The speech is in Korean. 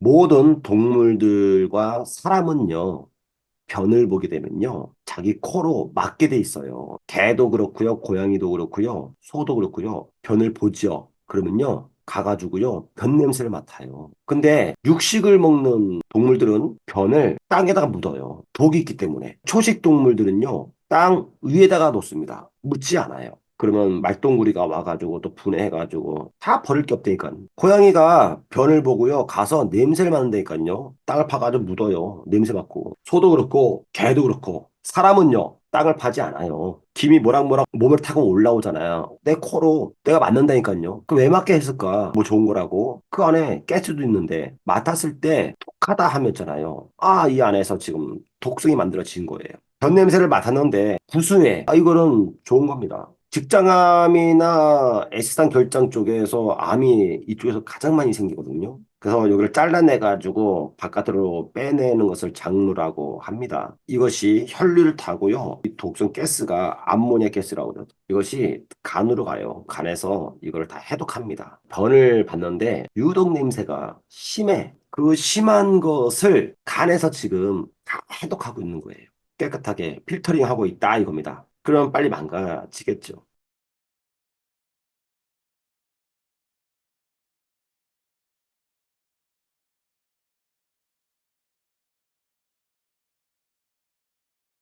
모든 동물들과 사람은요, 변을 보게 되면요, 자기 코로 막게 돼 있어요. 개도 그렇고요, 고양이도 그렇고요, 소도 그렇고요, 변을 보죠. 그러면요, 가가지고요, 변 냄새를 맡아요. 근데 육식을 먹는 동물들은 변을 땅에다가 묻어요. 독이 있기 때문에. 초식 동물들은요, 땅 위에다가 놓습니다. 묻지 않아요. 그러면 말똥구리가 와가지고 또 분해해가지고 다 버릴 게 없다니까. 고양이가 변을 보고요. 가서 냄새를 맡는다니까요. 땅을 파가지고 묻어요. 냄새 맡고. 소도 그렇고 개도 그렇고 사람은요. 땅을 파지 않아요. 김이 모락모락 몸을 타고 올라오잖아요. 내 코로 내가 맡는다니까요. 그왜 맡게 했을까? 뭐 좋은 거라고. 그 안에 가스도 있는데 맡았을 때 독하다 하면잖아요. 아, 이 안에서 지금 독성이 만들어진 거예요. 변 냄새를 맡았는데 구수해. 아, 이거는 좋은 겁니다. 직장암이나 S상 결장 쪽에서 암이 이쪽에서 가장 많이 생기거든요. 그래서 여기를 잘라내가지고 바깥으로 빼내는 것을 장루라고 합니다. 이것이 혈류를 타고요. 이 독성 가스가 암모니아 가스라고 그러죠. 이것이 간으로 가요. 간에서 이걸 다 해독합니다. 변을 봤는데 유독 냄새가 심해. 그 심한 것을 간에서 지금 다 해독하고 있는 거예요. 깨끗하게 필터링하고 있다 이겁니다. 그러면 빨리 망가지겠죠.